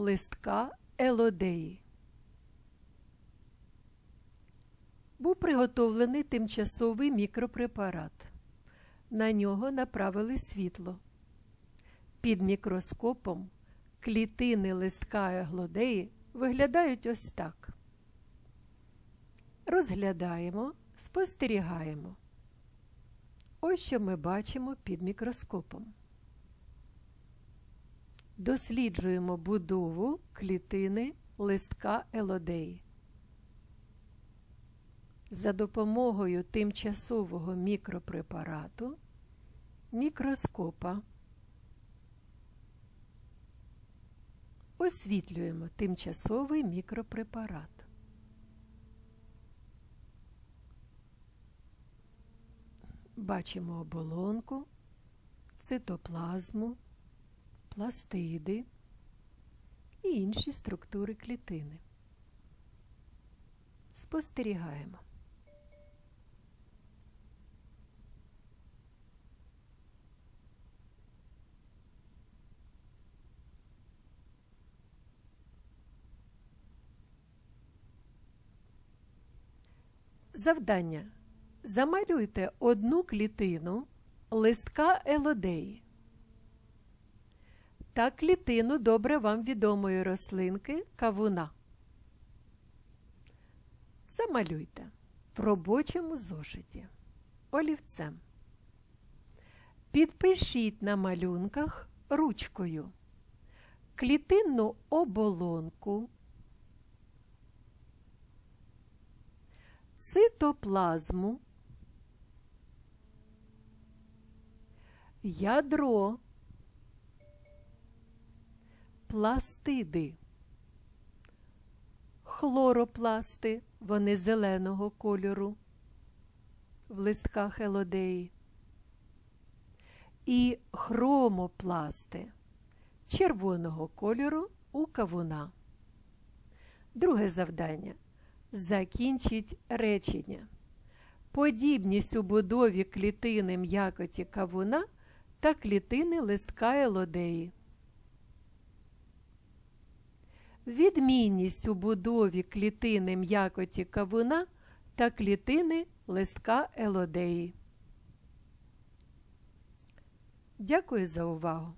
листка елодеї. Був приготовлений тимчасовий мікропрепарат. На нього направили світло. Під мікроскопом клітини листка еглодеї виглядають ось так. Розглядаємо, спостерігаємо. Ось що ми бачимо під мікроскопом. Досліджуємо будову клітини листка елодеї. За допомогою тимчасового мікропрепарату, мікроскопа освітлюємо тимчасовий мікропрепарат. Бачимо оболонку, цитоплазму, пластиди і інші структури клітини. Спостерігаємо. Завдання. Замалюйте одну клітину листка елодеї та клітину добре вам відомої рослинки кавуна. Замалюйте в робочому зошиті олівцем. Підпишіть на малюнках ручкою клітинну оболонку. цитоплазму, ядро, пластиди, хлоропласти, вони зеленого кольору в листках елодеї, і хромопласти червоного кольору у кавуна. Друге завдання. Закінчіть речення. Подібність у будові клітини м'якоті кавуна та клітини листка елодеї. Відмінність у будові клітини м'якоті кавуна та клітини листка елодеї. Дякую за увагу!